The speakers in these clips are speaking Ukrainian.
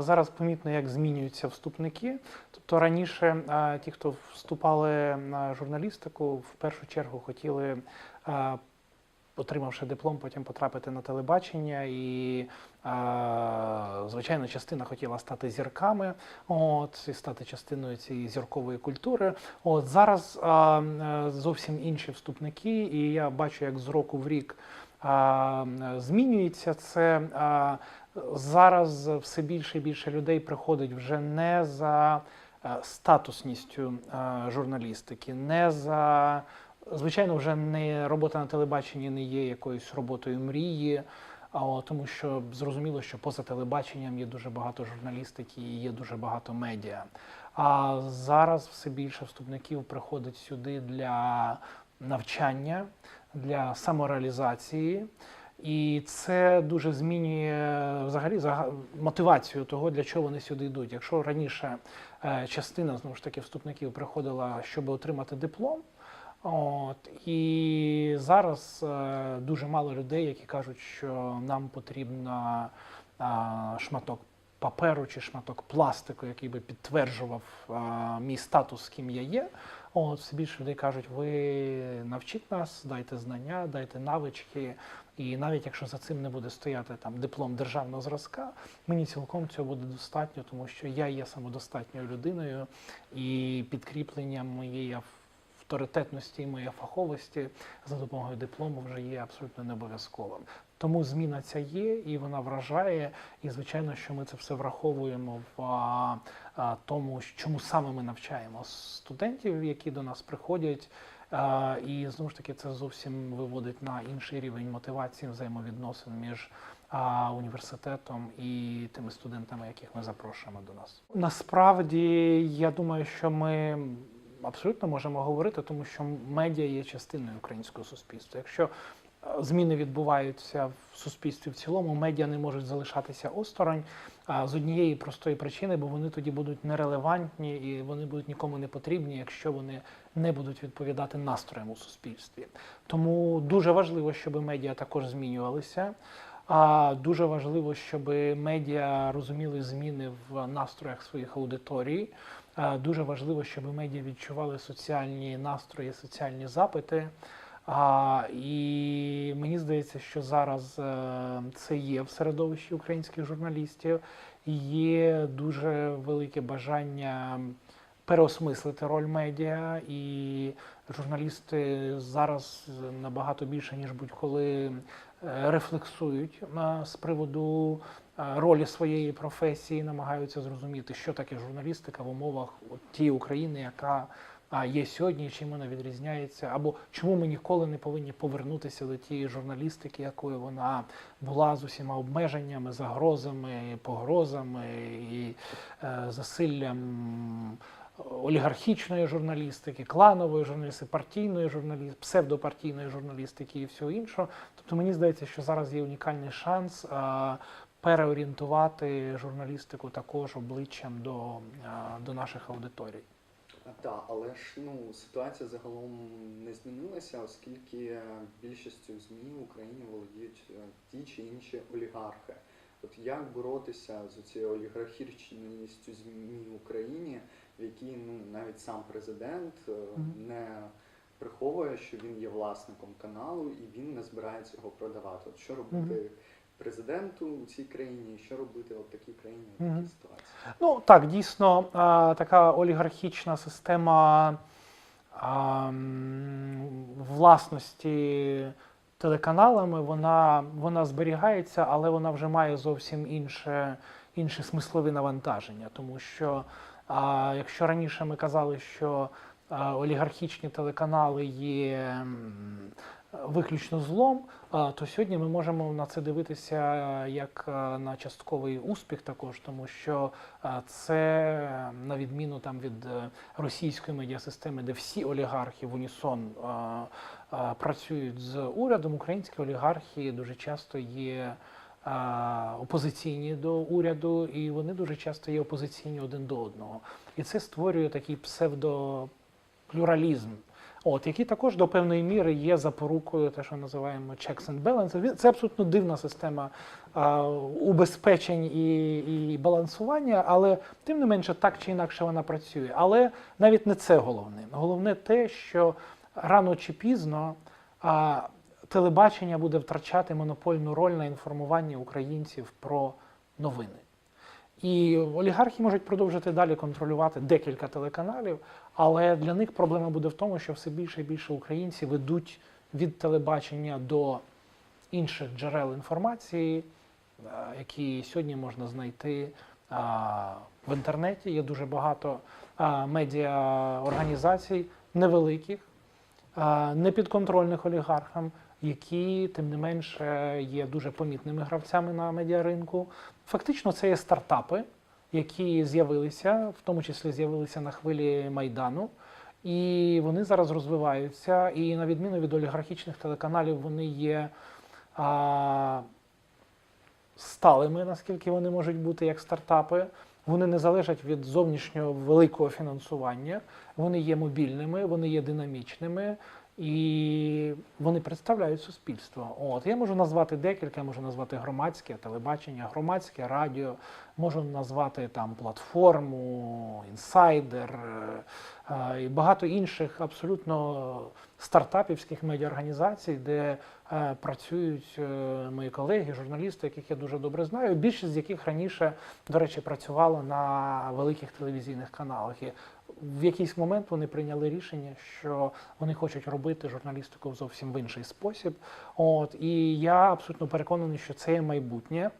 Зараз помітно, як змінюються вступники. Тобто раніше ті, хто вступали на журналістику, в першу чергу хотіли, отримавши диплом, потім потрапити на телебачення. І, звичайно, частина хотіла стати зірками, от, і стати частиною цієї зіркової культури. От зараз зовсім інші вступники, і я бачу, як з року в рік змінюється це. Зараз все більше і більше людей приходить вже не за е, статусністю е, журналістики, не за звичайно, вже не робота на телебаченні не є якоюсь роботою мрії. А тому що зрозуміло, що поза телебаченням є дуже багато журналістики і є дуже багато медіа. А зараз все більше вступників приходить сюди для навчання, для самореалізації. І це дуже змінює взагалі зага- мотивацію того, для чого вони сюди йдуть. Якщо раніше е, частина знову ж таки вступників приходила, щоб отримати диплом, от і зараз е, дуже мало людей, які кажуть, що нам потрібно е, шматок паперу чи шматок пластику, який би підтверджував мій статус, ким я є. От все більше людей кажуть, ви навчіть нас, дайте знання, дайте навички. І навіть якщо за цим не буде стояти там диплом державного зразка, мені цілком цього буде достатньо, тому що я є самодостатньою людиною, і підкріплення моєї авторитетності і моєї фаховості за допомогою диплому вже є абсолютно не обов'язковим. Тому зміна ця є, і вона вражає. І звичайно, що ми це все враховуємо в а, а, тому, чому саме ми навчаємо студентів, які до нас приходять. А, І знову ж таки це зовсім виводить на інший рівень мотивації взаємовідносин між а, університетом і тими студентами, яких ми запрошуємо до нас. Насправді, я думаю, що ми абсолютно можемо говорити, тому що медіа є частиною українського суспільства. Якщо зміни відбуваються в суспільстві в цілому, медіа не можуть залишатися осторонь з однієї простої причини, бо вони тоді будуть нерелевантні і вони будуть нікому не потрібні, якщо вони не будуть відповідати настроям у суспільстві. Тому дуже важливо, щоб медіа також змінювалися. А дуже важливо, щоб медіа розуміли зміни в настроях своїх аудиторій. Дуже важливо, щоб медіа відчували соціальні настрої, соціальні запити. А, і мені здається, що зараз е, це є в середовищі українських журналістів. Є дуже велике бажання переосмислити роль медіа, і журналісти зараз набагато більше ніж будь-коли е, рефлексують е, з приводу ролі своєї професії, намагаються зрозуміти, що таке журналістика в умовах тієї України, яка є сьогодні, чим вона відрізняється, або чому ми ніколи не повинні повернутися до тієї журналістики, якою вона була з усіма обмеженнями, загрозами, погрозами і е, засиллям олігархічної журналістики, кланової журналістики, партійної журналістики, псевдопартійної журналістики і всього іншого. Тобто мені здається, що зараз є унікальний шанс а, переорієнтувати журналістику також обличчям до, а, до наших аудиторій. Так, але ж ну ситуація загалом не змінилася, оскільки більшістю ЗМІ в Україні володіють е, ті чи інші олігархи. От як боротися з цією олігархічністю ЗМІ в Україні, в якій ну навіть сам президент е, не приховує, що він є власником каналу і він не збирається його продавати. От що робити президенту у цій країні, що робити от такій країні в такій Мгм. ситуації? Ну так, дійсно, а, така олігархічна система а, власності телеканалами, вона, вона зберігається, але вона вже має зовсім інше, інше смислові навантаження. Тому що а, якщо раніше ми казали, що а, олігархічні телеканали є виключно злом, то сьогодні ми можемо на це дивитися як е, на частковий успіх, також тому що е, це на відміну там від е, російської медіасистеми, де всі олігархи в унісон е, е, працюють з урядом. Українські олігархи дуже часто є. е, Опозиційні до уряду, і вони дуже часто є опозиційні один до одного. І це створює такий псевдоплюралізм. От, які також до певної міри є запорукою, те, що називаємо checks and balances. Це абсолютно дивна система а, убезпечень і, і балансування, але тим не менше так чи інакше вона працює. Але навіть не це головне. Головне те, що рано чи пізно а, телебачення буде втрачати монопольну роль на інформуванні українців про новини. І олігархи можуть продовжити далі контролювати декілька телеканалів, але для них проблема буде в тому, що все більше і більше українців ведуть від телебачення до інших джерел інформації, е, які сьогодні можна знайти в інтернеті. Є дуже багато а, медіаорганізацій невеликих, а, непідконтрольних олігархам, які, тим не менше, є дуже помітними гравцями на медіаринку. Фактично, це є стартапи, які з'явилися, в тому числі з'явилися на хвилі Майдану. І вони зараз розвиваються. І на відміну від олігархічних телеканалів, вони є а, сталими, наскільки вони можуть бути як стартапи. Вони не залежать від зовнішнього великого фінансування, вони є мобільними, вони є динамічними і вони представляють суспільство. От я можу назвати декілька, можу назвати громадське телебачення, громадське радіо, можу назвати там платформу, інсайдер і багато інших абсолютно стартапівських медіаорганізацій, де е, працюють е, мої колеги, журналісти, яких я дуже добре знаю. Більшість з яких раніше, до речі, працювала на великих телевізійних каналах. І в якийсь момент вони прийняли рішення, що вони хочуть робити журналістику зовсім в інший спосіб. От і я абсолютно переконаний, що це є майбутнє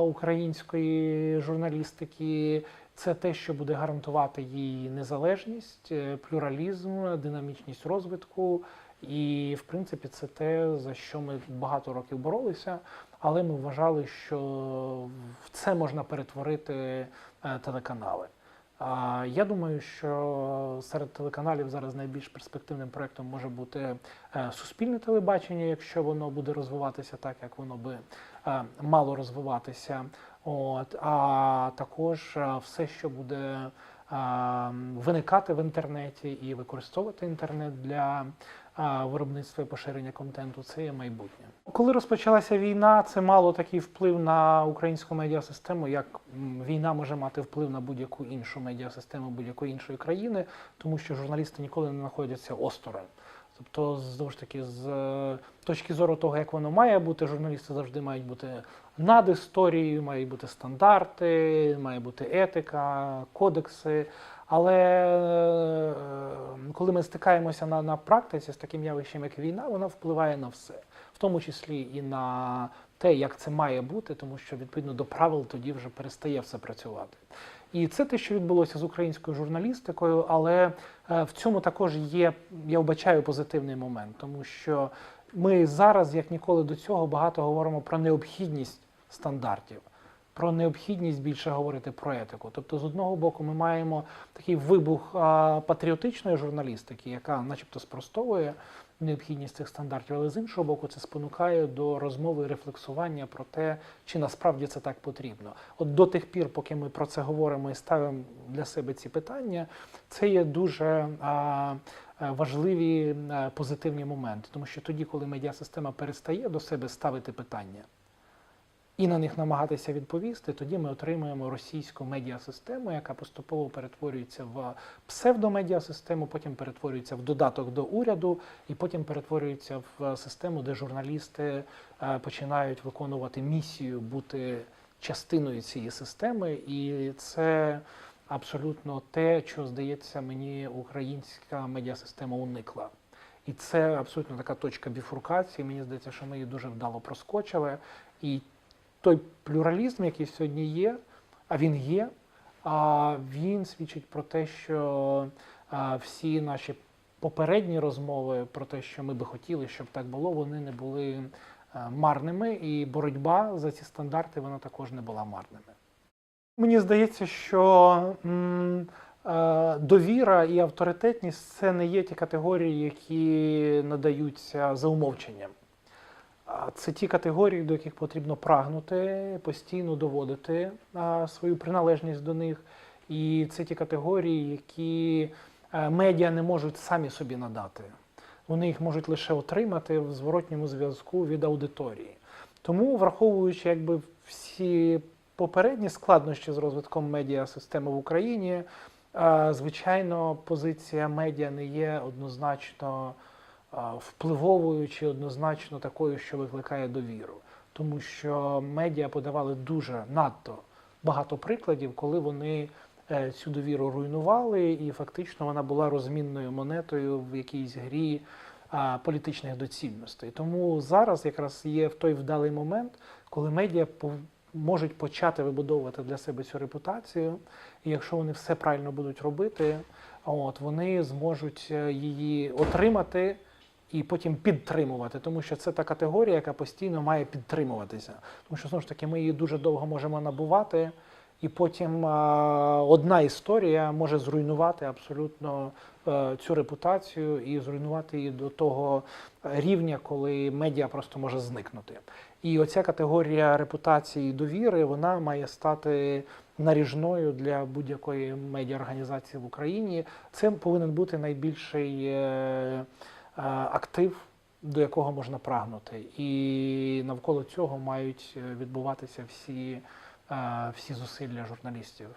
української журналістики. Це те, що буде гарантувати її незалежність, е, плюралізм, динамічність розвитку. І, в принципі, це те, за що ми багато років боролися, але ми вважали, що в це можна перетворити е, телеканали. Я думаю, що серед телеканалів зараз найбільш перспективним проєктом може бути е, суспільне телебачення, якщо воно буде розвиватися так, як воно би мало розвиватися. От, а також е, все, що буде е, виникати в інтернеті і використовувати інтернет для е, виробництва і поширення контенту, це є майбутнє. Коли розпочалася війна, це мало такий вплив на українську медіасистему, як війна може мати вплив на будь-яку іншу медіасистему будь-якої іншої країни, тому що журналісти ніколи не знаходяться осторонь. Тобто, знову ж таки, з е, точки зору того, як воно має бути, журналісти завжди мають бути над історією, мають бути стандарти, має бути етика, кодекси. Але е, коли ми стикаємося на, на практиці з таким явищем, як війна, вона впливає на все, в тому числі і на те, як це має бути, тому що відповідно до правил тоді вже перестає все працювати. І це те, що відбулося з українською журналістикою, але е, в цьому також є, я вбачаю позитивний момент, тому що ми зараз, як ніколи до цього, багато говоримо про необхідність стандартів, про необхідність більше говорити про етику. Тобто, з одного боку, ми маємо такий вибух патріотичної журналістики, яка, начебто, спростовує необхідність цих стандартів, але з іншого боку, це спонукає до розмови і рефлексування про те, чи насправді це так потрібно. От до тих пір, поки ми про це говоримо і ставимо для себе ці питання, це є дуже а, е, важливі е, позитивні моменти, тому що тоді, коли медіасистема перестає до себе ставити питання. І на них намагатися відповісти, тоді ми отримуємо російську медіасистему, яка поступово перетворюється в псевдомедіасистему, потім перетворюється в додаток до уряду, і потім перетворюється в систему, де журналісти е, починають виконувати місію бути частиною цієї системи, і це абсолютно те, що здається мені українська медіасистема уникла. І це абсолютно така точка біфуркації. Мені здається, що ми її дуже вдало проскочили. І той плюралізм, який сьогодні є, а він є, а він свідчить про те, що всі наші попередні розмови про те, що ми би хотіли, щоб так було, вони не були марними, і боротьба за ці стандарти вона також не була марними. Мені здається, що довіра і авторитетність це не є ті категорії, які надаються за умовченням. Це ті категорії, до яких потрібно прагнути, постійно доводити свою приналежність до них. І це ті категорії, які е, медіа не можуть самі собі надати. Вони їх можуть лише отримати в зворотньому зв'язку від аудиторії. Тому, враховуючи якби всі попередні складнощі з розвитком медіасистеми в Україні, е, звичайно, позиція медіа не є однозначно впливовою чи однозначно такою, що викликає довіру. Тому що медіа подавали дуже надто багато прикладів, коли вони е, цю довіру руйнували, і фактично вона була розмінною монетою в якійсь грі політичних доцільностей. Тому зараз якраз є в той вдалий момент, коли медіа можуть почати вибудовувати для себе цю репутацію, і якщо вони все правильно будуть робити, от вони зможуть е, її отримати. І потім підтримувати, тому що це та категорія, яка постійно має підтримуватися. Тому що знову ж таки ми її дуже довго можемо набувати, і потім а, одна історія може зруйнувати абсолютно е, цю репутацію і зруйнувати її до того рівня, коли медіа просто може зникнути. І оця категорія репутації і довіри вона має стати наріжною для будь-якої медіаорганізації в Україні. Це повинен бути найбільший е, актив, до якого можна прагнути. І навколо цього мають е, відбуватися всі, е, всі зусилля журналістів.